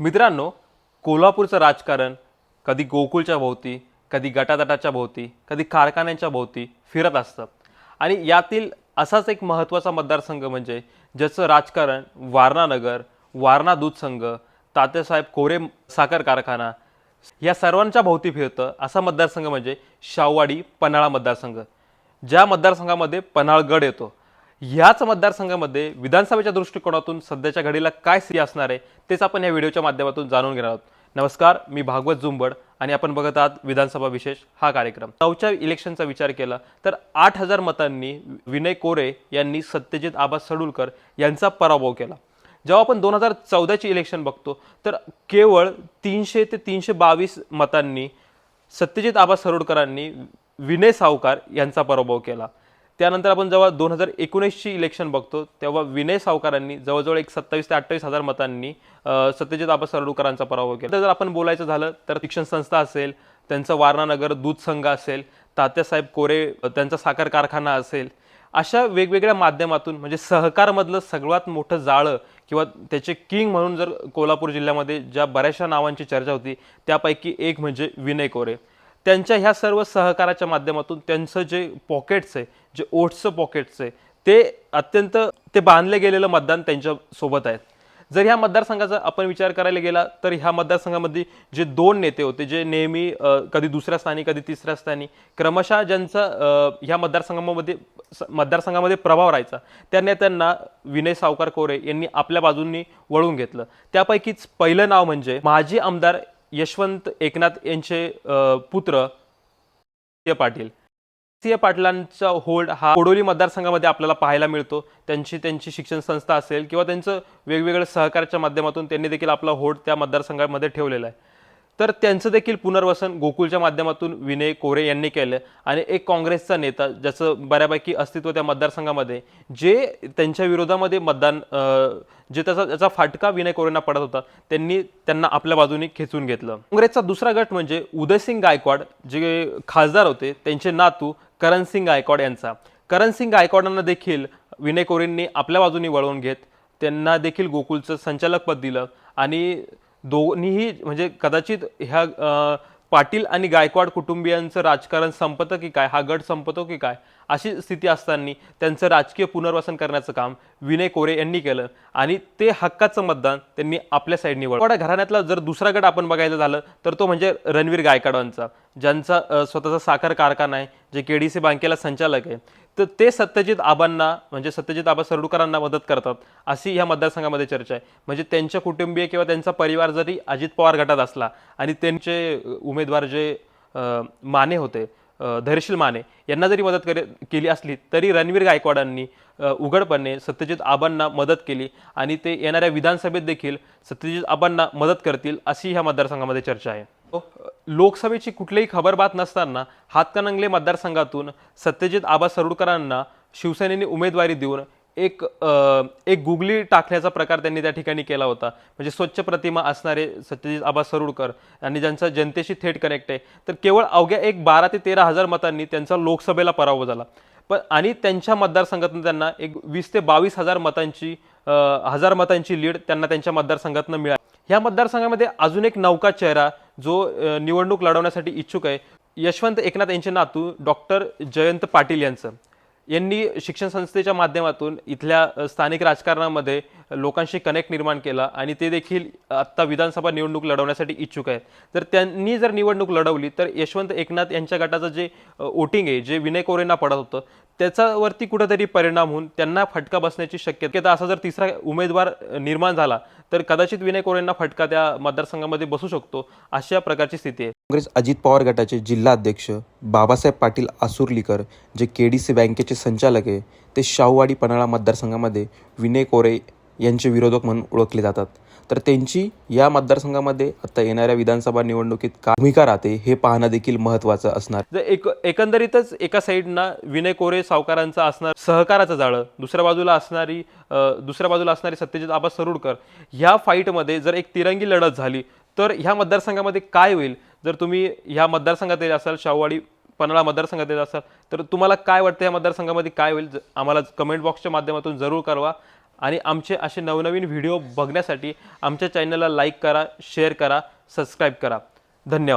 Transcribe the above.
मित्रांनो कोल्हापूरचं राजकारण कधी गोकुळच्या भोवती कधी गटातटाच्या भोवती कधी कारखान्यांच्या भोवती फिरत असतं. आणि यातील असाच एक महत्त्वाचा मतदारसंघ म्हणजे ज्याचं राजकारण वारणानगर वारणा दूध संघ तात्यासाहेब कोरे साखर कारखाना या सर्वांच्या भोवती फिरतं असा मतदारसंघ म्हणजे शाहवाडी पन्हाळा मतदारसंघ. ज्या मतदारसंघामध्ये पन्हाळगड येतो ह्याच मतदारसंघामध्ये विधानसभेच्या दृष्टिकोनातून सध्याच्या घडीला काय स्थिती असणार आहे तेच आपण या व्हिडिओच्या माध्यमातून जाणून घेणार आहोत. नमस्कार मी भागवत जुंबड आणि आपण बघत आहात विधानसभा विशेष हा कार्यक्रम. नऊच्या इलेक्शनचा विचार केला तर आठ हजार मतांनी विनय कोरे यांनी सत्यजित आबा सडुलकर यांचा पराभव केला. जेव्हा आपण दोन हजार चौदाची इलेक्शन बघतो तर केवळ तीनशे ते तीनशे बावीस मतांनी सत्यजित आबा सरोडकरांनी विनय सावकार यांचा पराभव केला. त्यानंतर आपण जेव्हा दोन हजार एकोणीसची इलेक्शन बघतो तेव्हा विनय सावकारांनी जवळजवळ एक सत्तावीस ते अठ्ठावीस हजार मतांनी सत्यजित आबा सरडूकरांचा पराभव केला. तर जर आपण बोलायचं झालं तर शिक्षण संस्था असेल त्यांचं वारणानगर दूध संघ असेल तात्यासाहेब कोरे त्यांचा साखर कारखाना असेल अशा वेगवेगळ्या माध्यमातून म्हणजे सहकारमधलं सगळ्यात मोठं जाळं किंवा त्याचे किंग म्हणून जर कोल्हापूर जिल्ह्यामध्ये ज्या बऱ्याचशा नावांची चर्चा होती त्यापैकी एक म्हणजे विनय कोरे. त्यांच्या ह्या सर्व सहकाराच्या माध्यमातून त्यांचं जे पॉकेट्स आहे जे ओट्सचं पॉकेट्स आहे ते अत्यंत ते बांधले गेलेलं मतदान त्यांच्यासोबत आहेत. जर ह्या मतदारसंघाचा आपण विचार करायला गेला तर ह्या मतदारसंघामध्ये जे दोन नेते होते जे नेहमी कधी दुसऱ्या स्थानी कधी तिसऱ्या स्थानी क्रमशः ज्यांचा ह्या मतदारसंघामध्ये मतदारसंघामध्ये प्रभाव राहायचा त्या नेत्यांना विनय सावकार कोरे यांनी आपल्या बाजूंनी वळून घेतलं. त्यापैकीच पहिलं नाव म्हणजे माजी आमदार यशवंत एकनाथ यांचे पुत्र सिंह पाटील. सिंह पाटलांचा होल्ड हा कोडोली मतदारसंघामध्ये आपल्याला पाहायला मिळतो. त्यांची त्यांची शिक्षण संस्था असेल किंवा त्यांचं वेगवेगळ्या सहकार्याच्या माध्यमातून त्यांनी देखील आपला होल्ड त्या मतदारसंघामध्ये ठेवलेला आहे. तर त्यांचं देखील पुनर्वसन गोकुळच्या माध्यमातून विनय कोरे यांनी केलं आणि एक काँग्रेसचा नेता ज्याचं बऱ्यापैकी अस्तित्व त्या मतदारसंघामध्ये जे त्यांच्या विरोधामध्ये मतदान जे त्याचा त्याचा फाटका विनय कोरेंना पडत होता त्यांनी त्यांना आपल्या बाजूने खेचून घेतलं. काँग्रेसचा दुसरा गट म्हणजे उदयसिंग गायकवाड जे खासदार होते त्यांचे नातू करणसिंग गायकवाड यांचा. करणसिंग गायकवाडांना देखील विनय कोरेंनी आपल्या बाजूने वळवून घेत त्यांना देखील गोकुळचं संचालकपद दिलं आणि दोन्हीही म्हणजे कदाचित ह्या पाटील आणि गायकवाड कुटुंबियांचं राजकारण संपतं की काय? हा गट संपतो की काय? अशी स्थिती असताना त्यांचं राजकीय पुनर्वसन करण्याचं काम विनय कोरे यांनी केलं आणि ते हक्काचं मतदान त्यांनी आपल्या साईड निवड घराण्यातला जर दुसरा गट आपण बघायचं झालं तर तो म्हणजे रणवीर गायकवाडांचा ज्यांचा स्वतःचा साखर कारखाना आहे जे के डी सी बँकेला संचालक आहे. तर ते सत्यजित आबांना म्हणजे सत्यजित आबा सरडूकरांना मदत करतात अशी ह्या मतदारसंघामध्ये चर्चा आहे. म्हणजे त्यांच्या कुटुंबीय किंवा त्यांचा परिवार जरी अजित पवार गटात असला आणि त्यांचे उमेदवार जे माने होते धैर्यशील माने यांना जरी मदत करे केली असली तरी रणवीर गायकवाडांनी उघडपणे सत्यजित आबांना मदत केली आणि ते येणाऱ्या विधानसभेत देखील सत्यजित आबांना मदत करतील अशी ह्या मतदारसंघामध्ये चर्चा आहे. लोकसभेची कुठलीही खबरबात नसताना हातकणंगले मतदारसंघातून सत्यजित आबा सरुडकरांना शिवसेनेने उमेदवारी देऊन एक अ, एक गुगली टाकण्याचा प्रकार त्यांनी त्या ठिकाणी केला होता. म्हणजे स्वच्छ प्रतिमा असणारे सत्यजित आबा सरोडकर आणि ज्यांचा जनतेशी थेट कनेक्ट आहे तर केवळ अवघ्या एक बारा ते तेरा हजार मतांनी त्यांचा लोकसभेला पराभव झाला. पण आणि त्यांच्या मतदारसंघातून त्यांना एक वीस ते बावीस हजार मतांची अ, हजार मतांची लीड त्यांना त्यांच्या मतदारसंघातून मिळाली. ह्या मतदारसंघामध्ये अजून एक नौका चेहरा जो निवडणूक लढवण्यासाठी इच्छुक आहे यशवंत एकनाथ यांचे नातू डॉक्टर जयंत पाटील यांचं. यांनी शिक्षण संस्थेच्या माध्यमातून इथल्या स्थानिक राजकारणामध्ये लोकांशी कनेक्ट निर्माण केला आणि ते देखील आत्ता विधानसभा निवडणूक लढवण्यासाठी इच्छुक आहेत. तर त्यांनी जर निवडणूक लढवली तर यशवंत एकनाथ यांच्या गटाचं जे वोटिंग आहे जे विनय कोरेंना पडत होतं त्याच्यावरती कुठेतरी परिणाम होऊन त्यांना फटका बसण्याची शक्यता असा जर तिसरा उमेदवार निर्माण झाला तर कदाचित विनय कोरेंना फटका त्या मतदारसंघामध्ये बसू शकतो अशा प्रकारची स्थिती आहे. काँग्रेस अजित पवार गटाचे जिल्हा अध्यक्ष बाबासाहेब पाटील आसुर्लीकर जे के डी सी बँकेचे संचालक आहे ते शाहूवाडी पन्हाळा मतदारसंघामध्ये विनय कोरे यांचे विरोधक म्हणून ओळखले जातात. तर त्यांची या मतदारसंघामध्ये आता येणाऱ्या विधानसभा निवडणुकीत काय भूमिका राहते हे पाहणं देखील महत्त्वाचं असणार. एक एकंदरीतच एका साईडना विनय कोरे सावकारांचा असणार सहकाराचं जाळं दुसऱ्या बाजूला असणारी दुसऱ्या बाजूला असणारी सत्यजित आबा सरुडकर ह्या फाईटमध्ये जर एक तिरंगी लढत झाली तर ह्या मतदारसंघामध्ये काय होईल? जर तुम्ही ह्या मतदारसंघात येत असाल शाहूवाडी पन्हाळा मतदारसंघात येत असाल तर तुम्हाला काय वाटतं? या मतदारसंघामध्ये काय होईल? आम्हाला कमेंट बॉक्सच्या माध्यमातून जरूर कळवा. आणि आमचे असे नवनवीन व्हिडिओ बघण्यासाठी आमच्या चॅनलला लाईक करा शेअर करा सबस्क्राईब करा. धन्यवाद.